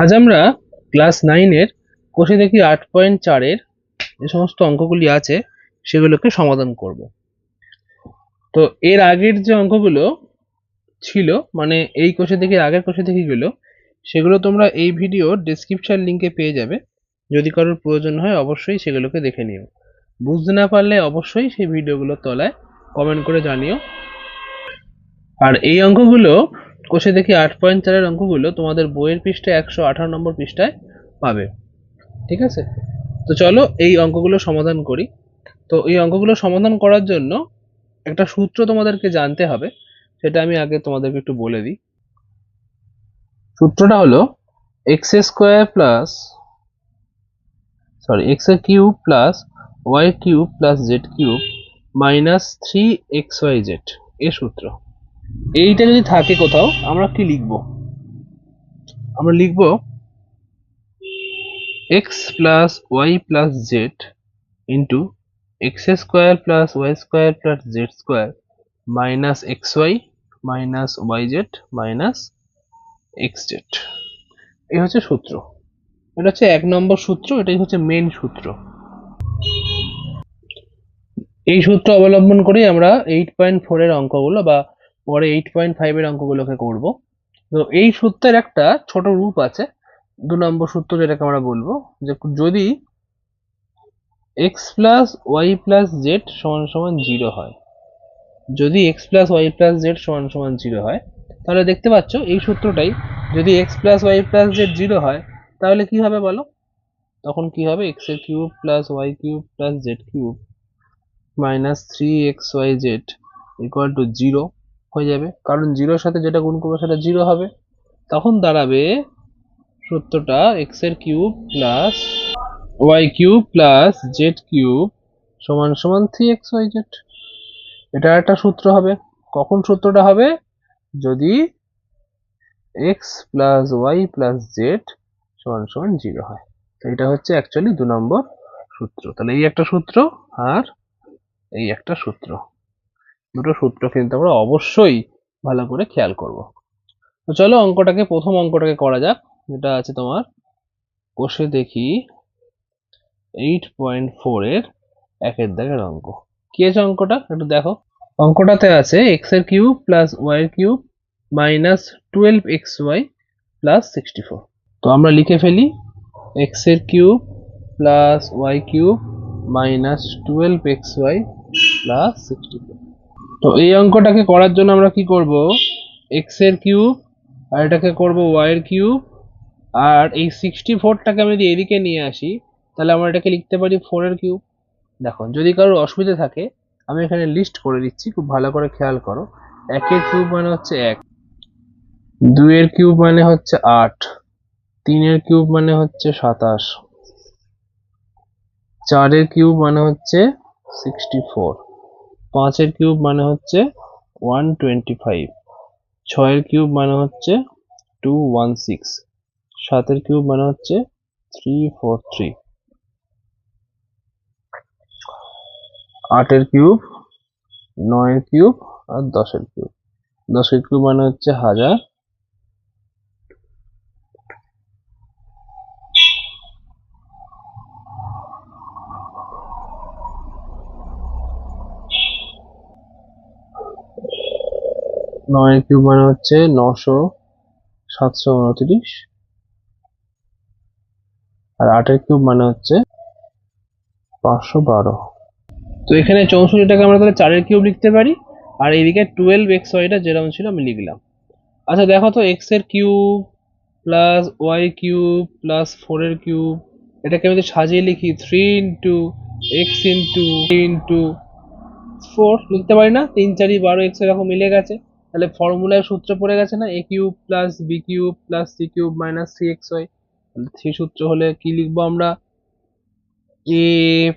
আজ আমরা ক্লাস নাইনের কোষে দেখি আট পয়েন্ট চারের যে সমস্ত অঙ্কগুলি আছে, সেগুলোকে সমাধান করব। তো এর আগের যে অঙ্কগুলো ছিল মানে এই কোষে দেখি আগের কোষে দেখিগুলো সেগুলো তোমরা এই ভিডিওর ডেসক্রিপশন লিংকে পেয়ে যাবে। যদি কারোর প্রয়োজন হয়, অবশ্যই সেগুলোকে দেখে নিও। বুঝতে না পারলে অবশ্যই সেই ভিডিওগুলোর তলায় কমেন্ট করে জানিও। আর এই অঙ্কগুলো কোষে দেখি আট পয়েন্ট চারের অঙ্কগুলো তোমাদের বইয়ের পৃষ্ঠায় একশো আঠারো নম্বর পৃষ্ঠায় পাবে। ঠিক আছে? তো চলো এই অঙ্কগুলো সমাধান করি। তো এই অঙ্কগুলো সমাধান করার জন্য একটা সূত্র তোমাদেরকে জানতে হবে, সেটা আমি আগে তোমাদেরকে একটু বলে দিই। সূত্রটা হলো X square plus sorry X cube plus Y cube plus Z cube minus three X Y Z এ সূত্র। এইটা যদি থাকে কোথাও, আমরা কি লিখব? আমরা লিখব X plus Y plus Z into X square plus Y square plus Z square minus X Y minus Y Z minus X Z এই হচ্ছে সূত্র। এটা হচ্ছে এক নম্বর সূত্র, এটাই হচ্ছে মেন সূত্র। এই সূত্র অবলম্বন করেই আমরা এইট পয়েন্ট ফোরের অঙ্কগুলো বা পরে এইট পয়েন্ট ফাইভের অঙ্কগুলোকে করব। তো এই সূত্রের একটা ছোট রূপ আছে, দু নম্বর সূত্র যেটাকে আমরা বলব, যে যদি X plus Y plus Z সমান সমান জিরো হয়, যদি X plus Y plus Z সমান সমান জিরো হয়, তাহলে দেখতে পাচ্ছ এই সূত্রটাই যদি X plus Y plus Z zero হয়, তাহলে কি হবে বলো? তখন কি হবে? এক্সের cube plus Y cube plus Z cube minus three X Y Z equal to zero হয়ে যাবে। কারণ জিরোর সাথে যেটা গুণ করবে সেটা জিরো হবে। তখন দাঁড়াবে সূত্রটা এক্সের cube plus Y cube plus Z cube সমান সমান থ্রি এক্স ওয়াই জেড এটা একটা সূত্র হবে। কখন সূত্রটা হবে? যদি X plus Y plus Z সমান সমান জিরো হয়। তো এটা হচ্ছে অ্যাকচুয়ালি দু নম্বর সূত্র। তাহলে এই একটা সূত্র আর এই একটা সূত্র। দুটো সূত্র কিন্তু আমরা অবশ্যই ভালো করে খেয়াল করব। তো চলো অঙ্কটাকে, প্রথম অঙ্কটাকে করা যাক। যেটা আছে তোমার, কোষে দেখি। এইট পয়েন্ট ফোর এর একের দাগের অঙ্ক। কি আছে অঙ্কটা? একটু দেখো। অঙ্কটাতে আছে এক্সের cube plus Y cube minus twelve X Y plus sixty four তো আমরা লিখে ফেলি এক্সের cube plus Y cube minus twelve X Y plus sixty তো এই অঙ্কটাকে করার জন্য আমরা কি করব? এক্সের কিউব, আর এটাকে করব ওয়াই এর কিউব, আর এই সিক্সটি ফোরটাকে আমি যদি এদিকে নিয়ে আসি, তাহলে আমরা এটাকে লিখতে পারি ফোর এর কিউব। দেখো যদি কারোর অসুবিধা থাকে, আমি এখানে লিস্ট করে দিচ্ছি, খুব ভালো করে খেয়াল করো। একের কিউব মানে হচ্ছে এক, দুইয়ের কিউব মানে হচ্ছে আট, তিনের কিউব মানে হচ্ছে সাতাশ, চারের কিউব মানে হচ্ছে সিক্সটি ফোর পাঁচের কিউব মানে হচ্ছে ওয়ান টোয়েন্টি ফাইভ ছয়ের কিউব মানে হচ্ছে টু ওয়ান সিক্স সাতের কিউব মানে হচ্ছে থ্রি ফোর থ্রি আটের কিউব, নয়ের কিউব আর দশের কিউব। দশের কিউব মানে হচ্ছে হাজার। নয়ের কিউব মানে হচ্ছে নশো সাতশো উনত্রিশ। আর আটের কিউব মানে হচ্ছে পাঁচশো বারো। তো এখানে চৌষট্টিটাকে আমরা তাহলে চারের কিউব লিখতে পারি, আর এইদিকে টুয়েলভ এক্স ওয়াইটা যেরকম ছিল আমি লিখলাম। আচ্ছা দেখো তো এক্সের cube plus Y cube plus ফোরের কিউব, এটাকে আমি যদি সাজিয়ে লিখি three into X into into four লিখতে পারি না? তিন চারি বারো এক্স এরকম মিলে গেছে। তাহলে ফর্মুলায় সূত্র পড়ে গেছে না? A cube plus B cube plus C cube minus three X Y three সূত্র হলে কি লিখব আমরা? A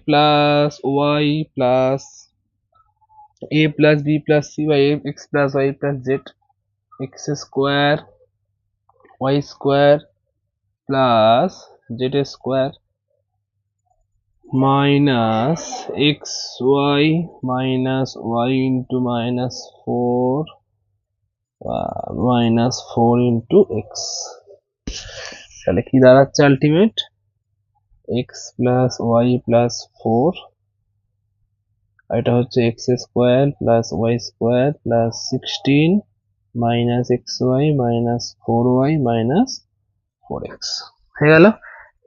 plus Y plus A plus B plus C by X plus Y plus Z X square Y square plus Z square X Y minus Y into minus four minus four into X তাহলে কি দাঁড়াচ্ছে ultimate X plus Y plus four এটা হচ্ছে X square plus Y square plus sixteen minus X Y minus four Y minus four X হয়ে গেল?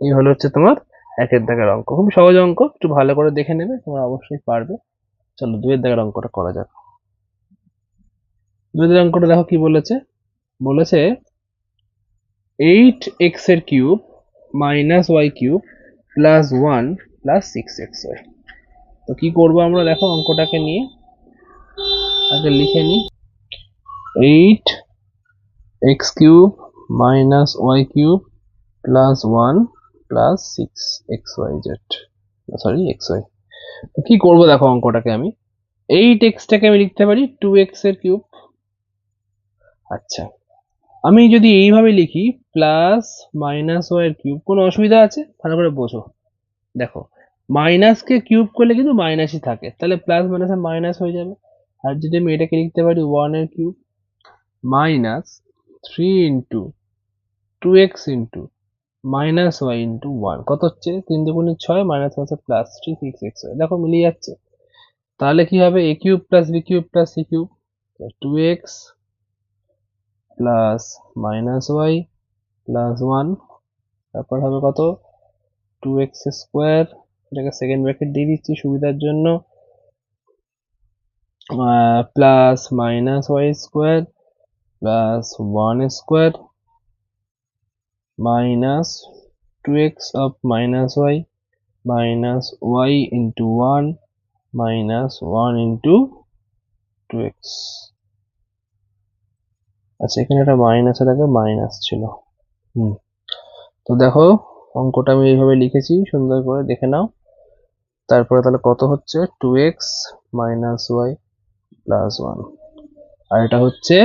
এই হলো হচ্ছে তোমার একের দাগের অঙ্ক। খুব সহজ অঙ্ক। একটু ভালো করে দেখে নেবে, তোমরা অবশ্যই পারবে। চলো দুয়ের দাগের অঙ্কটা করা যাক। দুয়ের অঙ্কটা দেখো কি বলেছে? বলেছে এইট এক্সের cube minus Y cube plus one plus six X Y তো কি করব আমরা? দেখো অঙ্কটাকে নিয়ে আগে লিখে নিই। Eight X cube minus Y cube plus one plus six X Y Z sorry X Y কি করব? দেখো অঙ্কটাকে আমি। এইট এক্সটাকে আমি লিখতে পারি টু এক্সের কিউব আচ্ছা। আমি যদি এইভাবে লিখি প্লাস মাইনাস ওয়াই কিউব কোনো অসুবিধা আছে? ভালো করে বোঝো। দেখো মাইনাসকে কিউব করলে কিন্তু মাইনাসই থাকে। তাহলে প্লাস মাইনাসে মাইনাস হয়ে যাবে। আর যদি আমি এটাকে লিখতে পারি ওয়ানের cube minus three into two X into minus Y into one কত হচ্ছে? তিন দুগুণে ছয় মাইনাস হচ্ছে plus three six X Y দেখো, মিলিয়ে যাচ্ছে। তাহলে কি হবে? A cube plus B cube plus C cube two X plus minus Y plus one, তারপর হবে কত? টু এক্স স্কোয়ার, এটাকে সেকেন্ড ব্র্যাকেট দিয়ে দিচ্ছি সুবিধার জন্য। Plus minus Y square, plus one square, minus two x of minus y minus y into one, minus one into two x. আচ্ছা এখানে একটা মাইনাসের আগে মাইনাস ছিল। হুম। তো দেখো, অঙ্কটা আমি এইভাবে লিখেছি, সুন্দর করে দেখে নাও। তারপরে তাহলে কত হচ্ছে? Two x minus y plus one আর এটা হচ্ছে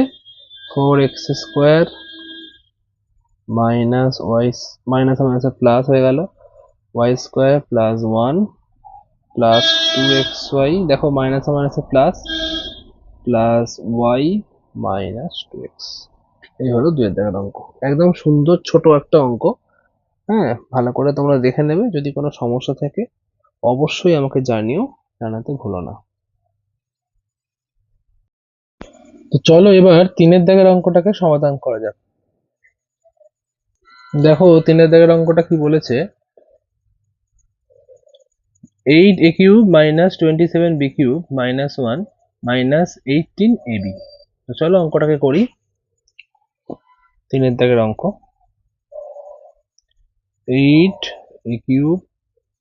four x square minus y minus minus plus হয়ে গেল। Y square plus one plus two x y দেখো মাইনাস মাইনাসে plus plus y minus two x. এই হলো দুয়ের দেখার অঙ্ক। একদম সুন্দর ছোট একটা অঙ্ক। হ্যাঁ ভালো করে তোমরা দেখে নেবে। যদি কোনো সমস্যা থাকে, অবশ্যই আমাকে জানিও, জানাতে ভুলো না। তো চলো এবার তিনের দাগের অঙ্কটাকে সমাধান করা যাক। দেখো, তিনের দাগের অঙ্কটা কি বলেছে? Eight a cube minus twenty seven b cube minus one minus eighteen a b. চলো অঙ্কটাকে করি। তিনের দাগের অঙ্ক। Eight a cube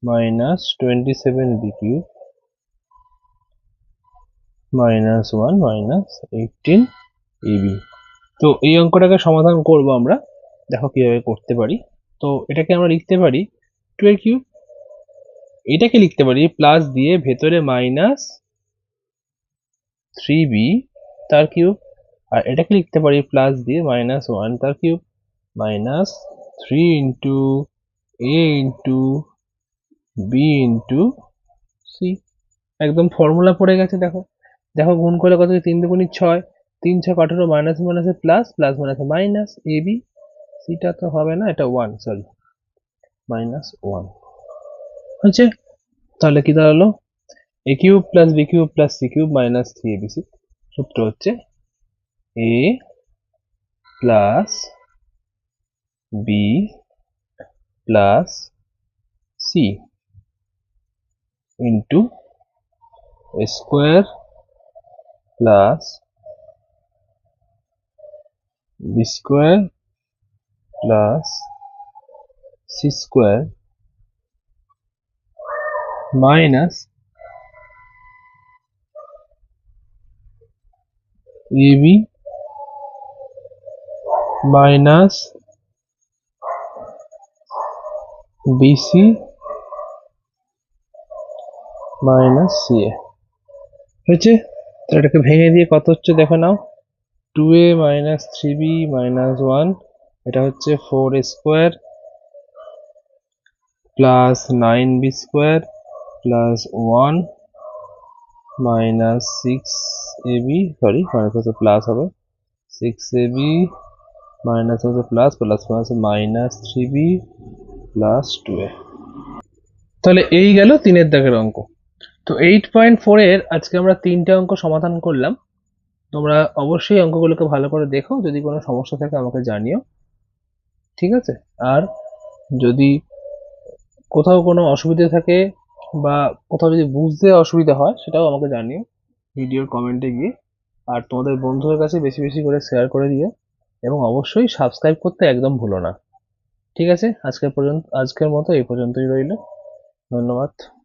minus twenty seven b cube minus one minus eighteen a b তো এই অঙ্কটাকে সমাধান করব আমরা। দেখো কীভাবে করতে পারি। তো এটাকে আমরা লিখতে পারি টু এর কিউব এটাকে লিখতে পারি প্লাস দিয়ে ভেতরে মাইনাস থ্রি বি তার কিউব, আর এটাকে লিখতে পারি? প্লাস দিয়ে মাইনাস ওয়ান তার cube minus three into a into b into c একদম ফর্মুলা পড়ে গেছে, দেখো। দেখো, গুণ করলে কত তিন দুগুণি ছয়। তিন, ছয়, আঠারো মাইনাস মাইনাসে প্লাস প্লাস মাইনাসে মাইনাস এ বি সিটা তো হবে না, এটা ওয়ান সরি মাইনাস ওয়ান হচ্ছে তাহলে কি দাঁড়াল? A cube plus b cube plus c cube minus three c সূত্র হচ্ছে a plus b plus c into square plus b square plus c square minus a b minus b c minus c a হয়েছে? তো এটাকে ভেঙে দিয়ে কত হচ্ছে দেখো নাও। Two a minus three b minus one এটা হচ্ছে four square plus nine b square plus one minus six a b sorry minus হচ্ছে প্লাস হবে। সিক্স এ বি মাইনাস হচ্ছে plus plus plus minus three b plus two a তাহলে এই গেল তিনের দাগের অঙ্ক। তো এইট পয়েন্ট ফোরের আজকে আমরা তিনটে অঙ্ক সমাধান করলাম। তোমরা অবশ্যই অঙ্কগুলোকে ভালো করে দেখো, যদি কোনো সমস্যা থাকে আমাকে জানিও। ঠিক আছে? আর যদি কোথাও কোনো অসুবিধা থাকে বা কোথাও যদি বুঝতে অসুবিধা হয়, সেটাও আমাকে জানিও ভিডিওর কমেন্টে গিয়ে। আর তোমাদের বন্ধুদের কাছে বেশি বেশি করে শেয়ার করে দিও এবং অবশ্যই সাবস্ক্রাইব করতে একদম ভুলো না। ঠিক আছে? আজকের পর্যন্ত, আজকের মতো এই পর্যন্তই রইল। ধন্যবাদ।